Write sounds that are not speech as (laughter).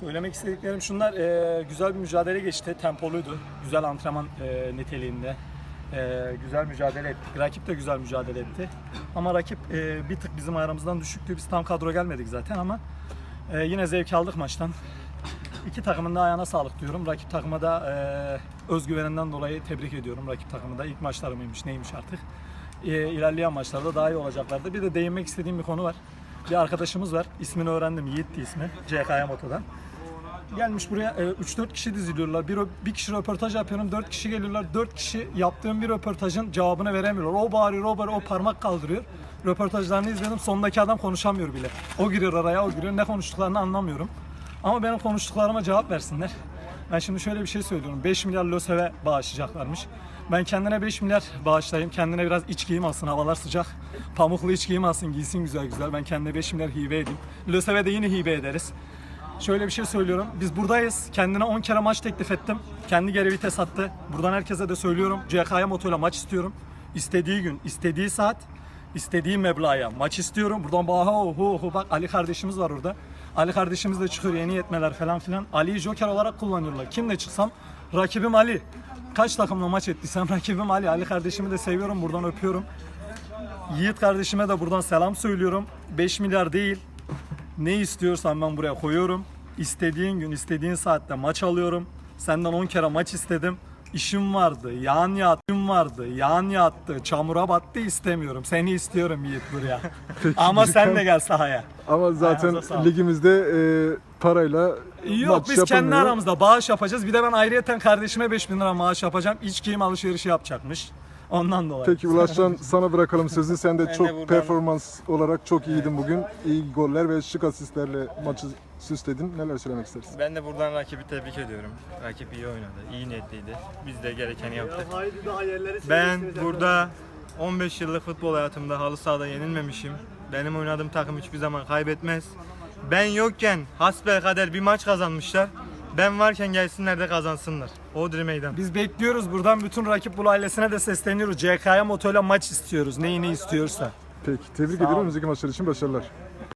Söylemek istediklerim şunlar. e, güzel bir mücadele geçti. Tempoluydu. Güzel antrenman e, niteliğinde. E, güzel mücadele ettik. Rakip de güzel mücadele etti. Ama rakip e, bir tık bizim aramızdan düşüktü. Biz tam kadro gelmedik zaten ama e, yine zevk aldık maçtan. İki takımın da ayağına sağlık diyorum. Rakip takıma da e, özgüveninden dolayı tebrik ediyorum. Rakip takımı da ilk maçları mıymış neymiş artık. E, ilerleyen maçlarda daha iyi olacaklardı. Bir de değinmek istediğim bir konu var. Bir arkadaşımız var. İsmini öğrendim. Yiğit'ti ismi. CK'ya Moto'dan. Gelmiş buraya e, 3-4 kişi diziliyorlar. Bir, bir kişi röportaj yapıyorum. 4 kişi geliyorlar. 4 kişi yaptığım bir röportajın cevabını veremiyorlar. O bağırıyor, o bağırıyor, o parmak kaldırıyor. Röportajlarını izledim. Sondaki adam konuşamıyor bile. O giriyor araya, o giriyor. Ne konuştuklarını anlamıyorum. Ama benim konuştuklarıma cevap versinler. Ben şimdi şöyle bir şey söylüyorum. 5 milyar LÖSEV'e bağışlayacaklarmış. Ben kendine 5 milyar bağışlayayım. Kendine biraz iç giyim alsın. Havalar sıcak. Pamuklu iç giyim alsın. Giysin güzel güzel. Ben kendine 5 milyar hibe edeyim. LÖSEV'e de yine hibe ederiz. Şöyle bir şey söylüyorum. Biz buradayız. Kendine 10 kere maç teklif ettim. Kendi geri vites attı. Buradan herkese de söylüyorum. CK'ya motoyla maç istiyorum. İstediği gün, istediği saat, istediği meblağa maç istiyorum. Buradan baha hu hu bak Ali kardeşimiz var orada. Ali kardeşimiz de çıkıyor yeni yetmeler falan filan. Ali'yi joker olarak kullanıyorlar. Kimle çıksam rakibim Ali. Kaç takımla maç ettiysem rakibim Ali. Ali kardeşimi de seviyorum. Buradan öpüyorum. Yiğit kardeşime de buradan selam söylüyorum. 5 milyar değil. Ne istiyorsan ben buraya koyuyorum. İstediğin gün, istediğin saatte maç alıyorum. Senden 10 kere maç istedim. İşim vardı, yağın yattım vardı, yağın yattı, çamura battı istemiyorum. Seni istiyorum Yiğit buraya. (laughs) Ama sen de gel sahaya. Ama zaten Ayağınıza sağlık. ligimizde e, parayla Yok maç biz kendi yapılmıyor. aramızda bağış yapacağız. Bir de ben ayrıyeten kardeşime 5000 lira maaş yapacağım. İç giyim alışverişi yapacakmış. Ondan dolayı. Peki Ulaşcan sana bırakalım sözü. Sen de Ben çok de buradan- performans olarak çok iyiydin bugün. İyi goller ve şık asistlerle maçı süsledin. Neler söylemek istersin? Ben de buradan rakibi tebrik ediyorum. Rakip iyi oynadı, iyi niyetliydi. Biz de gerekeni yaptık. Ben burada 15 yıllık futbol hayatımda halı sahada yenilmemişim. Benim oynadığım takım hiçbir zaman kaybetmez. Ben yokken hasbelkader bir maç kazanmışlar. Ben varken gelsinler de kazansınlar. Odri meydan. Biz bekliyoruz buradan bütün rakip bul ailesine de sesleniyoruz. CK'ya motoyla maç istiyoruz. Neyi ne istiyorsa. Peki tebrik ediyorum. Önümüzdeki maçlar için başarılar.